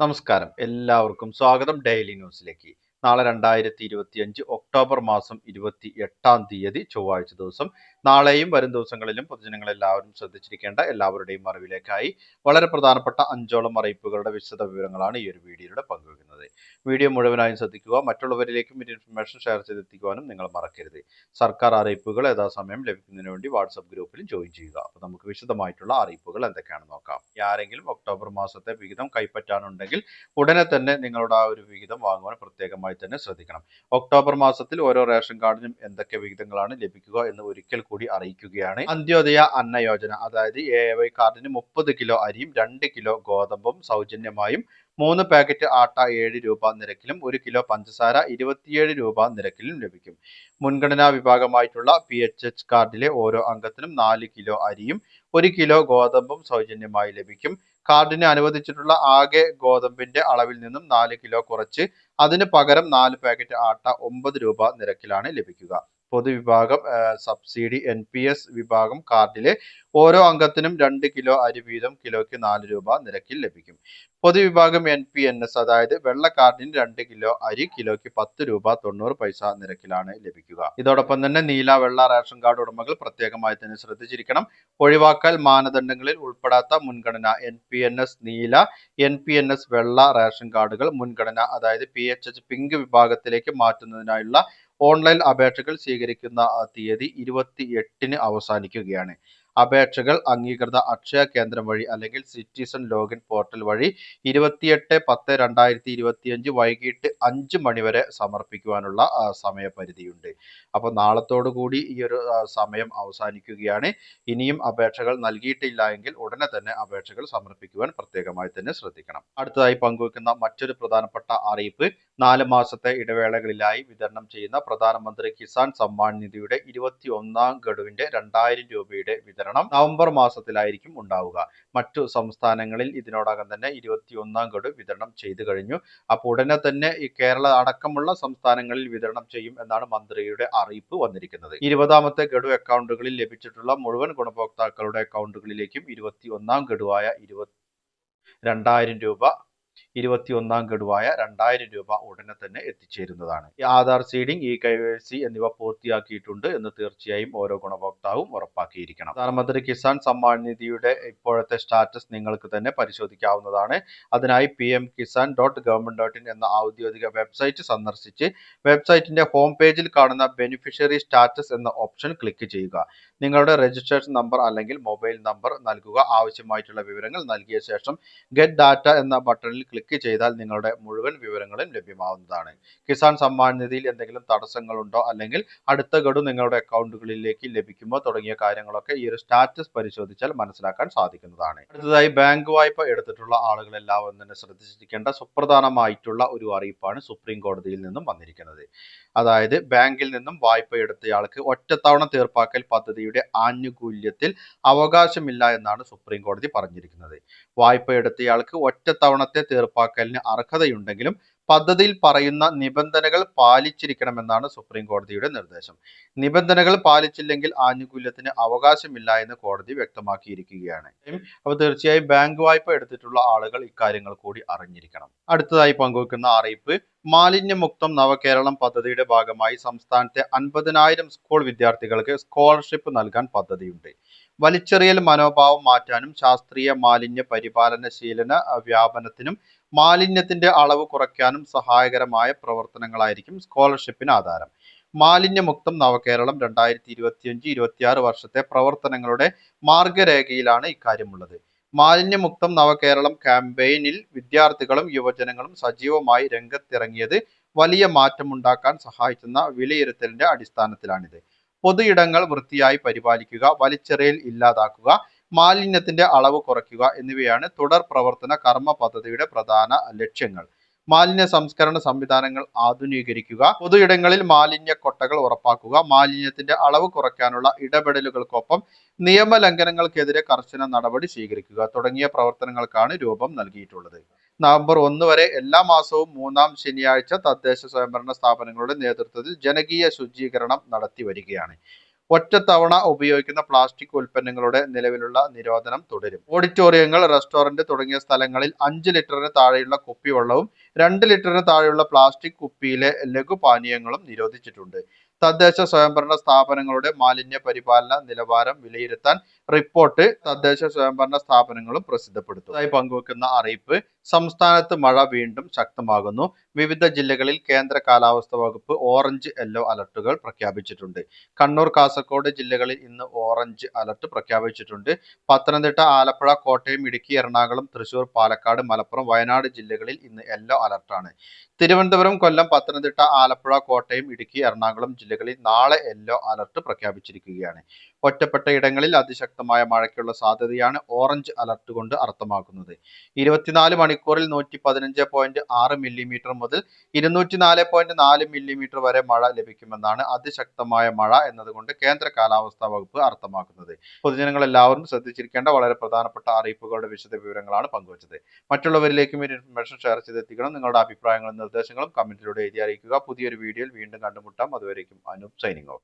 നമസ്കാരം. എല്ലാവർക്കും സ്വാഗതം ഡെയിലി ന്യൂസിലേക്ക്. നാളെ രണ്ടായിരത്തി ഇരുപത്തിയഞ്ച് ഒക്ടോബർ മാസം ഇരുപത്തി എട്ടാം തീയതി ചൊവ്വാഴ്ച ദിവസം നാളെയും വരും ദിവസങ്ങളിലും പൊതുജനങ്ങൾ എല്ലാവരും ശ്രദ്ധിച്ചിരിക്കേണ്ട എല്ലാവരുടെയും അറിവിലേക്കായി വളരെ പ്രധാനപ്പെട്ട അഞ്ചോളം അറിയിപ്പുകളുടെ വിശദ വിവരങ്ങളാണ് ഈ ഒരു വീഡിയോയിലൂടെ പങ്കുവെക്കുന്നത്. വീഡിയോ മുഴുവനായും ശ്രദ്ധിക്കുക മറ്റുള്ളവരിലേക്കും ഈ ഇൻഫർമേഷൻ ഷെയർ ചെയ്തെത്തിക്കുവാനും നിങ്ങൾ മറക്കരുത്. സർക്കാർ അറിയിപ്പുകൾ യഥാസമയം ലഭിക്കുന്നതിന് വേണ്ടി വാട്സപ്പ് ഗ്രൂപ്പിൽ ജോയിൻ ചെയ്യുക. അപ്പോൾ നമുക്ക് വിശദമായിട്ടുള്ള അറിയിപ്പുകൾ എന്തൊക്കെയാണെന്ന് നോക്കാം. ആരെങ്കിലും ഒക്ടോബർ മാസത്തെ വിഹിതം കൈപ്പറ്റാനുണ്ടെങ്കിൽ ഉടനെ തന്നെ നിങ്ങളുടെ ആ ഒരു വിഹിതം വാങ്ങുവാൻ പ്രത്യേകമായി തന്നെ ശ്രദ്ധിക്കണം. ഒക്ടോബർ മാസത്തിൽ ഓരോ റേഷൻ കാർഡിനും എന്തൊക്കെ വിഹിതങ്ങളാണ് ലഭിക്കുക എന്ന് ഒരിക്കൽ കൂടി അറിയിക്കുകയാണ്. അന്ത്യോദയ അന്ന യോജന അതായത് എ വൈ കാർഡിന് മുപ്പത് കിലോ അരിയും രണ്ട് കിലോ ഗോതമ്പും സൗജന്യമായും മൂന്ന് പാക്കറ്റ് ആട്ട ഏഴ് രൂപ നിരക്കിലും ഒരു കിലോ പഞ്ചസാര ഇരുപത്തിയേഴ് രൂപ നിരക്കിലും ലഭിക്കും. മുൻഗണനാ വിഭാഗമായിട്ടുള്ള പി എച്ച് എച്ച് കാർഡിലെ ഓരോ അംഗത്തിനും നാല് കിലോ അരിയും ഒരു കിലോ ഗോതമ്പും സൗജന്യമായി ലഭിക്കും. കാർഡിന് അനുവദിച്ചിട്ടുള്ള ആകെ ഗോതമ്പിന്റെ അളവിൽ നിന്നും നാല് കിലോ കുറച്ച് അതിന് പകരം നാല് പാക്കറ്റ് ആട്ട ഒമ്പത് രൂപ നിരക്കിലാണ് ലഭിക്കുക. പൊതുവിഭാഗം സബ്സിഡി എൻ പി എസ് വിഭാഗം കാർഡിലെ ഓരോ അംഗത്തിനും രണ്ട് കിലോ അരി വീതം കിലോയ്ക്ക് നാല് രൂപ നിരക്കിൽ ലഭിക്കും. പൊതുവിഭാഗം എൻ പി എൻ എസ് അതായത് വെള്ള കാർഡിന് രണ്ട് കിലോ അരി കിലോയ്ക്ക് പത്ത് രൂപ തൊണ്ണൂറ് പൈസ നിരക്കിലാണ് ലഭിക്കുക. ഇതോടൊപ്പം തന്നെ നീല വെള്ള റേഷൻ കാർഡ് ഉടമകൾ പ്രത്യേകമായി തന്നെ ശ്രദ്ധിച്ചിരിക്കണം. ഒഴിവാക്കൽ മാനദണ്ഡങ്ങളിൽ ഉൾപ്പെടാത്ത മുൻഗണന എൻ പി എൻ എസ് നീല എൻ പി എൻ എസ് വെള്ള റേഷൻ കാർഡുകൾ മുൻഗണന അതായത് പി എച്ച് എച്ച് പിങ്ക് വിഭാഗത്തിലേക്ക് മാറ്റുന്നതിനായുള്ള ഓൺലൈൻ അപേക്ഷകൾ സ്വീകരിക്കുന്ന തീയതി ഇരുപത്തി എട്ടിന് അവസാനിക്കുകയാണ്. അപേക്ഷകൾ അംഗീകൃത അക്ഷയ കേന്ദ്രം വഴി അല്ലെങ്കിൽ സിറ്റിസൺ ലോഗിൻ പോർട്ടൽ വഴി ഇരുപത്തിയെട്ട് പത്ത് രണ്ടായിരത്തി ഇരുപത്തിയഞ്ച് വൈകിട്ട് അഞ്ച് മണിവരെ സമർപ്പിക്കുവാനുള്ള സമയപരിധിയുണ്ട്. അപ്പോൾ നാളത്തോടു കൂടി ഈ ഒരു സമയം അവസാനിക്കുകയാണ്. ഇനിയും അപേക്ഷകൾ നൽകിയിട്ടില്ല എങ്കിൽ ഉടനെ തന്നെ അപേക്ഷകൾ സമർപ്പിക്കുവാൻ പ്രത്യേകമായി തന്നെ ശ്രദ്ധിക്കണം. അടുത്തതായി പങ്കുവെക്കുന്ന മറ്റൊരു പ്രധാനപ്പെട്ട അറിയിപ്പ് നാല് മാസത്തെ ഇടവേളകളിലായി വിതരണം ചെയ്യുന്ന പ്രധാനമന്ത്രി കിസാൻ സമ്മാൻ നിധിയുടെ ഇരുപത്തി ഒന്നാം ഗഡുവിന്റെ രണ്ടായിരം രൂപയുടെ വിതരണം നവംബർ മാസത്തിലായിരിക്കും ഉണ്ടാവുക. മറ്റു സംസ്ഥാനങ്ങളിൽ ഇതിനോടകം തന്നെ ഇരുപത്തിയൊന്നാം ഗഡു വിതരണം ചെയ്തു കഴിഞ്ഞു. അപ്പോൾ ഉടനെ തന്നെ ഈ കേരള അടക്കമുള്ള സംസ്ഥാനങ്ങളിൽ വിതരണം ചെയ്യും എന്നാണ് മന്ത്രിയുടെ അറിയിപ്പ് വന്നിരിക്കുന്നത്. ഇരുപതാമത്തെ ഗഡു അക്കൗണ്ടുകളിൽ ലഭിച്ചിട്ടുള്ള മുഴുവൻ ഗുണഭോക്താക്കളുടെ അക്കൗണ്ടുകളിലേക്കും ഇരുപത്തി ഒന്നാം ഗഡുവായ ഇരുപത്തി രണ്ടായിരം രൂപ ഇരുപത്തിയൊന്നാം ഗഡുവായ രണ്ടായിരം രൂപ ഉടനെ തന്നെ എത്തിച്ചേരുന്നതാണ്. ഈ Aadhaar seeding E K Y C എന്നിവ പൂർത്തിയാക്കിയിട്ടുണ്ട് എന്ന് തീർച്ചയായും ഓരോ ഗുണഭോക്താവും ഉറപ്പാക്കിയിരിക്കണം. പ്രധാനമന്ത്രി കിസാൻ സമ്മാൻ നിധിയുടെ ഇപ്പോഴത്തെ സ്റ്റാറ്റസ് നിങ്ങൾക്ക് തന്നെ പരിശോധിക്കാവുന്നതാണ്. അതിനായി P M Kisan dot government dot in എന്ന ഔദ്യോഗിക വെബ്സൈറ്റ് സന്ദർശിച്ച് വെബ്സൈറ്റിന്റെ ഹോം പേജിൽ കാണുന്ന ബെനിഫിഷ്യറി സ്റ്റാറ്റസ് എന്ന ഓപ്ഷൻ ക്ലിക്ക് ചെയ്യുക. നിങ്ങളുടെ രജിസ്ട്രേഷൻ നമ്പർ അല്ലെങ്കിൽ മൊബൈൽ നമ്പർ നൽകുക. ആവശ്യമായിട്ടുള്ള വിവരങ്ങൾ നൽകിയ ശേഷം ഗെറ്റ് ഡാറ്റ എന്ന ബട്ടണിൽ ക്ലിക്ക് ചെയ്താൽ നിങ്ങളുടെ മുഴുവൻ വിവരങ്ങളും ലഭ്യമാവുന്നതാണ്. കിസാൻ സമ്മാൻ നിധിയിൽ എന്തെങ്കിലും തടസ്സങ്ങളുണ്ടോ? അല്ലെങ്കിൽ അടുത്ത ഗഡു നിങ്ങളുടെ അക്കൗണ്ടുകളിലേക്ക് ലഭിക്കുമോ? തുടങ്ങിയ കാര്യങ്ങളൊക്കെ ഈ ഒരു സ്റ്റാറ്റസ് പരിശോധിച്ചാൽ മനസ്സിലാക്കാൻ സാധിക്കുന്നതാണ്. അടുത്തതായി ബാങ്ക് വായ്പ എടുത്തിട്ടുള്ള ആളുകൾ എല്ലാവരും തന്നെ ശ്രദ്ധിച്ചിരിക്കേണ്ട സുപ്രധാനമായിട്ടുള്ള ഒരു അറിയിപ്പാണ് സുപ്രീം കോടതിയിൽ നിന്നും വന്നിരിക്കുന്നത്. അതായത് ബാങ്കിൽ നിന്നും വായ്പ എടുത്തയാൾക്ക് ഒറ്റത്തവണ തീർപ്പാക്കൽ പദ്ധതിയുടെ ആനുകൂല്യത്തിൽ അവകാശമില്ല എന്നാണ് സുപ്രീം കോടതി പറഞ്ഞിരിക്കുന്നത്. വായ്പ എടുത്തയാൾക്ക് ഒറ്റത്തവണത്തെ തീർപ്പാക്കലിന് അർഹതയുണ്ടെങ്കിലും പദ്ധതിയിൽ പറയുന്ന നിബന്ധനകൾ പാലിച്ചിരിക്കണമെന്നാണ് സുപ്രീം കോടതിയുടെ നിർദ്ദേശം. നിബന്ധനകൾ പാലിച്ചില്ലെങ്കിൽ ആനുകൂല്യത്തിന് അവകാശമില്ല എന്ന് കോടതി വ്യക്തമാക്കിയിരിക്കുകയാണ്. അപ്പോൾ തീർച്ചയായും ബാങ്ക് വായ്പ എടുത്തിട്ടുള്ള ആളുകൾ ഇക്കാര്യങ്ങൾ കൂടി അറിഞ്ഞിരിക്കണം. അടുത്തതായി പങ്കുവെക്കുന്ന അറിയിപ്പ് മാലിന്യമുക്തം നവകേരളം പദ്ധതിയുടെ ഭാഗമായി സംസ്ഥാനത്തെ അൻപതിനായിരം സ്കൂൾ വിദ്യാർത്ഥികൾക്ക് സ്കോളർഷിപ്പ് നൽകാൻ പദ്ധതിയുണ്ട്. വലിച്ചെറിയൽ മനോഭാവം മാറ്റാനും ശാസ്ത്രീയ മാലിന്യ പരിപാലന ശീലന വ്യാപനത്തിനും മാലിന്യത്തിന്റെ അളവ് കുറയ്ക്കാനും സഹായകരമായ പ്രവർത്തനങ്ങളായിരിക്കും സ്കോളർഷിപ്പിന് ആധാരം. മാലിന്യമുക്തം നവകേരളം രണ്ടായിരത്തി ഇരുപത്തിയഞ്ച് ഇരുപത്തിയാറ് വർഷത്തെ പ്രവർത്തനങ്ങളുടെ മാർഗരേഖയിലാണ് ഇക്കാര്യമുള്ളത്. മാലിന്യമുക്തം നവകേരളം ക്യാമ്പയിനിൽ വിദ്യാർത്ഥികളും യുവജനങ്ങളും സജീവമായി രംഗത്തിറങ്ങിയത് വലിയ മാറ്റമുണ്ടാക്കാൻ സഹായിക്കുന്ന വിലയിരുത്തലിന്റെ അടിസ്ഥാനത്തിലാണിത്. പൊതു ഇടങ്ങൾ വൃത്തിയായി പരിപാലിക്കുക വലിച്ചെറിയൽ ഇല്ലാതാക്കുക മാലിന്യത്തിന്റെ അളവ് കുറയ്ക്കുക എന്നിവയാണ് തുടർ പ്രവർത്തന കർമ്മ പദ്ധതിയുടെ പ്രധാന ലക്ഷ്യങ്ങൾ. മാലിന്യ സംസ്കരണ സംവിധാനങ്ങൾ ആധുനീകരിക്കുക പൊതു ഇടങ്ങളിൽ മാലിന്യ കൊട്ടകൾ ഉറപ്പാക്കുക മാലിന്യത്തിന്റെ അളവ് കുറയ്ക്കാനുള്ള ഇടപെടലുകൾക്കൊപ്പം നിയമലംഘനങ്ങൾക്കെതിരെ കർശന നടപടി സ്വീകരിക്കുക തുടങ്ങിയ പ്രവർത്തനങ്ങൾക്കാണ് രൂപം നൽകിയിട്ടുള്ളത്. നവംബർ ഒന്ന് വരെ എല്ലാ മാസവും മൂന്നാം ശനിയാഴ്ച തദ്ദേശ സ്വയംഭരണ സ്ഥാപനങ്ങളുടെ നേതൃത്വത്തിൽ ജനകീയ ശുചീകരണം നടത്തി വരികയാണ്. ഒറ്റത്തവണ ഉപയോഗിക്കുന്ന പ്ലാസ്റ്റിക് ഉൽപ്പന്നങ്ങളുടെ നിലവിലുള്ള നിരോധനം തുടരും. ഓഡിറ്റോറിയങ്ങൾ റെസ്റ്റോറന്റ് തുടങ്ങിയ സ്ഥലങ്ങളിൽ അഞ്ച് ലിറ്ററിന് താഴെയുള്ള കുപ്പിവെള്ളവും രണ്ട് ലിറ്ററിന് താഴെയുള്ള പ്ലാസ്റ്റിക് കുപ്പിയിലെ ലഘുപാനീയങ്ങളും നിരോധിച്ചിട്ടുണ്ട്. തദ്ദേശ സ്വയംഭരണ സ്ഥാപനങ്ങളുടെ മാലിന്യ പരിപാലന നിലവാരം വിലയിരുത്താൻ റിപ്പോർട്ട് തദ്ദേശ സ്വയംഭരണ സ്ഥാപനങ്ങളും പ്രസിദ്ധപ്പെടുത്തും. പങ്കുവെക്കുന്ന അറിയിപ്പ് സംസ്ഥാനത്ത് മഴ വീണ്ടും ശക്തമാകുന്നു. വിവിധ ജില്ലകളിൽ കേന്ദ്ര കാലാവസ്ഥാ വകുപ്പ് ഓറഞ്ച് യെല്ലോ അലർട്ടുകൾ പ്രഖ്യാപിച്ചിട്ടുണ്ട്. കണ്ണൂർ കാസർഗോഡ് ജില്ലകളിൽ ഇന്ന് ഓറഞ്ച് അലർട്ട് പ്രഖ്യാപിച്ചിട്ടുണ്ട്. പത്തനംതിട്ട ആലപ്പുഴ കോട്ടയം ഇടുക്കി എറണാകുളം തൃശൂർ പാലക്കാട് മലപ്പുറം വയനാട് ജില്ലകളിൽ ഇന്ന് യെല്ലോ അലർട്ടാണ്. തിരുവനന്തപുരം കൊല്ലം പത്തനംതിട്ട ആലപ്പുഴ കോട്ടയം ഇടുക്കി എറണാകുളം ജില്ലകളിൽ നാളെ യെല്ലോ അലർട്ട് പ്രഖ്യാപിച്ചിരിക്കുകയാണ്. ഒറ്റപ്പെട്ട ഇടങ്ങളിൽ അതിശക്തമായ മഴയ്ക്കുള്ള സാധ്യതയാണ് ഓറഞ്ച് അലർട്ട് കൊണ്ട് അർത്ഥമാക്കുന്നത്. ഇരുപത്തിനാല് മണിക്കൂറിൽ നൂറ്റി പതിനഞ്ച് പോയിന്റ് ആറ് മില്ലിമീറ്റർ മുതൽ ഇരുന്നൂറ്റി നാല് പോയിന്റ് നാല് മില്ലിമീറ്റർ വരെ മഴ ലഭിക്കുമെന്നാണ് അതിശക്തമായ മഴ എന്നതുകൊണ്ട് കേന്ദ്ര കാലാവസ്ഥാ വകുപ്പ് അർത്ഥമാക്കുന്നത്. പൊതുജനങ്ങൾ എല്ലാവരും ശ്രദ്ധിച്ചിരിക്കേണ്ട വളരെ പ്രധാനപ്പെട്ട അറിയിപ്പുകളുടെ വിശദ വിവരങ്ങളാണ് പങ്കുവച്ചത്. മറ്റുള്ളവരിലേക്കും ഈ ഇൻഫർമേഷൻ ഷെയർ ചെയ്തെത്തിക്കണം. നിങ്ങളുടെ അഭിപ്രായങ്ങളും നിർദ്ദേശങ്ങളും കമന്റിലൂടെ എഴുതി അറിയിക്കുക. പുതിയൊരു വീഡിയോയിൽ വീണ്ടും കണ്ടുമുട്ടാം. അതുവരേക്കും അനൂപ് സൈനിങ് ഔട്ട്